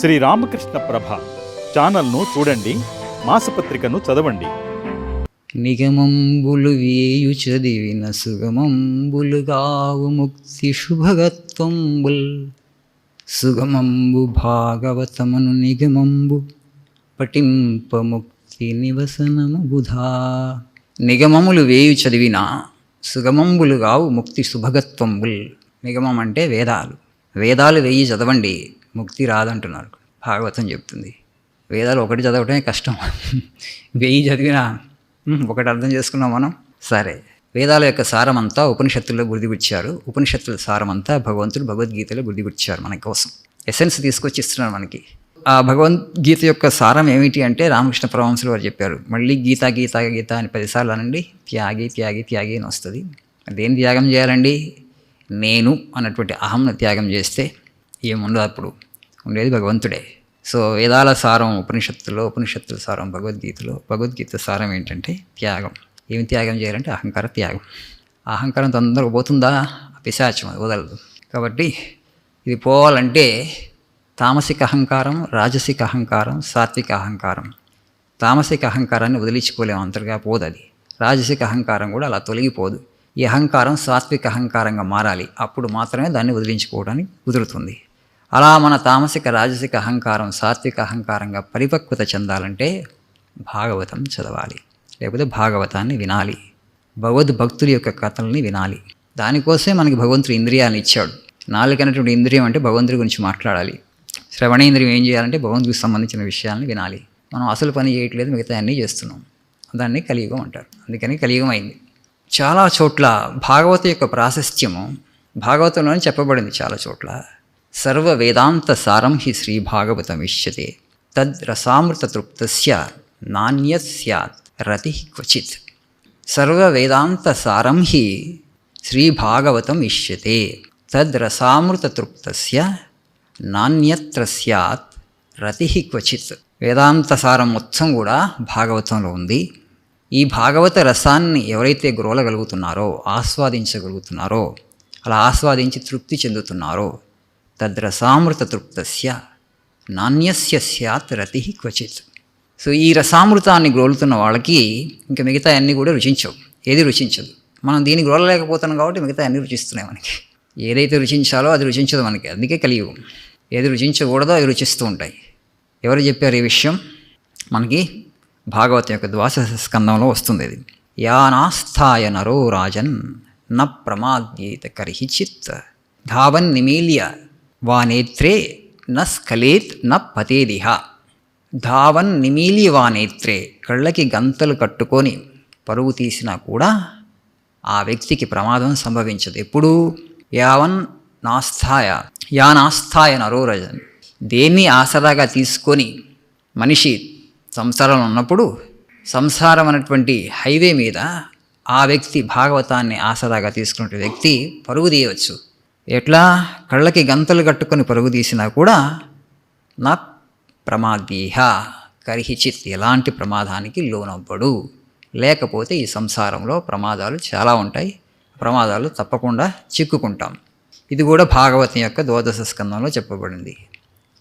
శ్రీ రామకృష్ణ ప్రభ. ఛానల్ను చూడండి మాసపత్రికను చదవండి. నిగమంబులు వేయు చదివిన సుగమంబులుగావు ముక్తి శుభగత్వంబుల్. సుగమంబు భాగవతమను నిగమంబు పఠింప ముక్తి నివసనము బుధా. నిగమములు వేయు చదివిన సుగమంబులుగావు ముక్తి శుభగత్వంబుల్. నిగమం అంటే వేదాలు. వేదాలు వేయి చదవండి. ముక్తి రాదంటున్నారు. భాగవతం చెప్తుంది. వేదాలు ఒకటి చదవటమే కష్టం. వెయ్యి చదివినా ఒకటి అర్థం చేసుకున్నాం మనం సరే. వేదాల యొక్క సారమంతా ఉపనిషత్తుల్లో గుర్తిగుచ్చారు ఉపనిషత్తుల సారమంతా భగవంతుడు భగవద్గీతలో గుర్తిగుచ్చారు మన కోసం. ఎసెన్స్ తీసుకొచ్చి ఇస్తున్నారు మనకి. ఆ భగవద్గీత యొక్క సారం ఏమిటి అంటే రామకృష్ణ పరమహంసులు వారు చెప్పారు. మళ్ళీ గీత గీత గీత అని పదిసార్లు అనండి. త్యాగి త్యాగి త్యాగి అని వస్తుంది. దేని త్యాగం చేయాలండి? నేను అన్నటువంటి అహంను త్యాగం చేస్తే ఏముండదు అప్పుడు. ఉండేది భగవంతుడే. సో వేదాల సారం ఉపనిషత్తులో ఉపనిషత్తుల సారం భగవద్గీతలో భగవద్గీత సారం ఏంటంటే త్యాగం. ఏమి త్యాగం చేయాలంటే అహంకార త్యాగం. అహంకారం తొందరగా పోతుందా? పిశాచం అది వదలదు. కాబట్టి ఇది పోవాలంటే తామసిక అహంకారం రాజసిక అహంకారం సాత్విక అహంకారం. తామసిక అహంకారాన్ని వదిలించుకోలేము అంతగా పోదు అది. రాజసిక అహంకారం కూడా అలా తొలగిపోదు. ఈ అహంకారం సాత్విక అహంకారంగా మారాలి. అప్పుడు మాత్రమే దాన్ని వదిలించుకోవడానికి కుదురుతుంది. అలా మన తామసిక రాజసిక అహంకారం సాత్విక అహంకారంగా పరిపక్వత చెందాలంటే భాగవతం చదవాలి. లేకపోతే భాగవతాన్ని వినాలి. భగవద్భక్తుల యొక్క కథల్ని వినాలి. దానికోసమే మనకి భగవంతుడు ఇంద్రియాలను ఇచ్చాడు. నాలుగైనటువంటి ఇంద్రియం అంటే భగవంతుడి గురించి మాట్లాడాలి. శ్రవణేంద్రియం ఏం చేయాలంటే భగవంతుడికి సంబంధించిన విషయాలను వినాలి. మనం అసలు పని చేయట్లేదు మిగతా అన్నీ చేస్తున్నాం. దాన్ని కలియుగం అంటారు. అందుకని కలియుగం అయింది. చాలా చోట్ల భాగవత యొక్క ప్రాశస్త్యము భాగవతంలోనే చెప్పబడింది చాలా చోట్ల. సర్వ సారం హి శ్రీభాగవతమిష్యతే భాగవతం తద్ రసామృత తృప్తస్య నాణ్యత్ స్యాత్ రతి క్వచిత్ సర్వ సారం హి శ్రీభాగవతం ఇష్యతే తద్ తృప్తస్య నాణ్యత్ర స్యాత్ రతి క్వచిత్ వేదాంత సారం మొత్తం కూడా భాగవతంలో ఉంది. ఈ భాగవత రసాన్ని ఎవరైతే గ్రోలగలుగుతున్నారో ఆస్వాదించగలుగుతున్నారో అలా ఆస్వాదించి తృప్తి చెందుతున్నారో తద్రసామృత తృప్తస్య నాణ్యస్య స్యాత్ రతి క్వచిత్. సో ఈ రసామృతాన్ని గ్రోలుతున్న వాళ్ళకి ఇంకా మిగతా అన్నీ కూడా రుచించవు. ఏది రుచించదు? మనం దీన్ని గ్రోలలేకపోతున్నాం కాబట్టి మిగతా అన్నీ రుచిస్తున్నాయి మనకి. ఏదైతే రుచించాలో అది రుచించదు మనకి. అందుకే కలియుగం. ఏది రుచించకూడదో అవి రుచిస్తూ ఉంటాయి. ఎవరు చెప్పారు ఈ విషయం? మనకి భాగవతం యొక్క ద్వాస స్కందంలో వస్తుంది ఇది. యానాస్థాయ నరో రాజన్ న ప్రమాద్యేత కర్హిచిత్ ధావన్ నిమీల్య వా నేత్రే న స్ఖలేత్ న పతేదిహ. ధావన్ నిమీలి వా నేత్రే కళ్ళకి గంతలు కట్టుకొని పరుగు తీసినా కూడా ఆ వ్యక్తికి ప్రమాదం సంభవించదు. ఎప్పుడు? యావన్ నాస్థాయ యా నాస్థాయ నరోరజన్ దేన్ని ఆసరాగా తీసుకొని మనిషి సంసారంలో ఉన్నప్పుడు సంసారం అనేటువంటి హైవే మీద ఆ వ్యక్తి భాగవతాన్ని ఆసరాగా తీసుకున్న వ్యక్తి పరుగు తీయవచ్చు. ఎట్లా కళ్ళకి గంతలు కట్టుకొని పరుగు తీసినా కూడా నా ప్రమాదీహ కరిహిచిత్ ఎలాంటి ప్రమాదానికి లోనవ్వడు. లేకపోతే ఈ సంసారంలో ప్రమాదాలు చాలా ఉంటాయి. ప్రమాదాలు తప్పకుండా చిక్కుకుంటాం. ఇది కూడా భాగవతం యొక్క ద్వాదశ స్కందంలో చెప్పబడింది.